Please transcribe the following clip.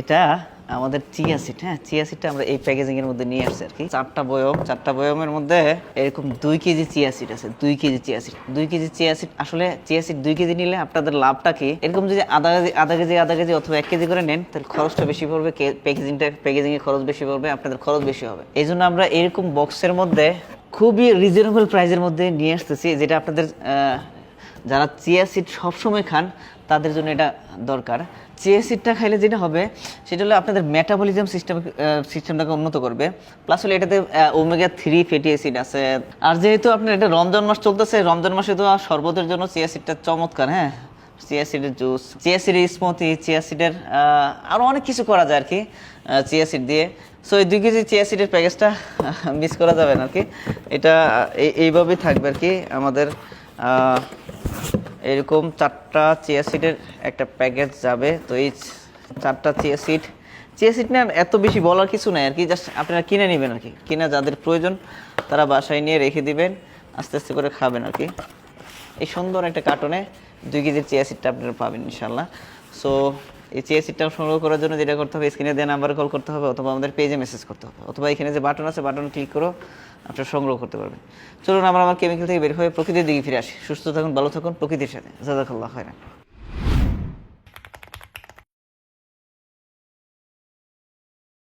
এটা আমাদের chia seat হ্যাঁ? চিয়া সিটটা আমরা এই প্যাকেজিং এর মধ্যে নিয়ে আসছি আর কি। চারটা বয়ম, চারটা বয়মের মধ্যে এরকম দুই কেজি চিয়া সিট আছে, দুই কেজি চিয়া সিট দুই কেজি চিয়া সিট আসলে চিয়া সিট দুই কেজি নিলে আপনাদের লাভটা কি? এরকম যদি আধা কেজি আধা কেজি আধা কেজি অথবা এক কেজি করে নেন, তাহলে খরচটা বেশি পড়বে প্যাকেজিংটা প্যাকেজিং এর খরচ বেশি পড়বে, আপনাদের খরচ বেশি হবে। এই জন্য আমরা এরকম বক্সের মধ্যে খুবই রিজনেবল প্রাইসের মধ্যে নিয়ে আসতেছি, যেটা আপনাদের যারা চিয়া সিড সবসময় খান, তাদের জন্য এটা দরকার। চিয়া সিডটা খাইলে যেটা হবে, সেটা হলো আপনাদের মেটাবলিজম সিস্টেম সিস্টেমটাকে উন্নত করবে। প্লাস হলো এটাতে ওমেগা থ্রি ফ্যাটি অ্যাসিড আছে। আর যেহেতু আপনার এটা রমজান মাস চলতেছে, রমজান মাসে তো শরবতের জন্য চিয়া সিডটা চমৎকার হ্যাঁ? চিয়া সিডের জুস চিয়া সিডের স্মুথি চিয়া সিডের আরও অনেক কিছু করা যায় আর কি চিয়া সিড দিয়ে। সো এই দুই কেজি চিয়া সিডের প্যাকেজটা মিস করা যাবে না আর কি। এটা এইভাবেই থাকবে আর কি আমাদের এরকম চারটা চিয়া সিটের একটা প্যাকেজ যাবে। তো এই চারটা চিয়া সিট চিয়া সিট না এত বেশি বলার কিছু নাই আর কি জাস্ট আপনারা কিনে নেবেন আর কি। কিনা যাদের প্রয়োজন, তারা বাসায় নিয়ে রেখে দিবেন, আস্তে আস্তে করে খাবেন আর কি। এই সুন্দর একটা কার্টনে দুই কেজির চিয়া সিটটা আপনারা পাবেন ইনশাল্লাহ সো এই চেয়ার সিটটা সংগ্রহ করার জন্য যেটা করতে হবে স্ক্রিনে দেওয়া নাম্বারে কল করতে হবে, অথবা আমাদের পেজে মেসেজ করতে হবে। অথবা এখানে যে বাটন আছে বাটন ক্লিক করো। আপনারা সংগ্রহ করতে পারবেন। চলুন, আমরা আমার কেমিক্যাল থেকে বের হয়ে প্রকৃতির দিকে ফিরে আসি। সুস্থ থাকুন, ভালো থাকুন প্রকৃতির সাথে। জাজাকাল্লাহ হয়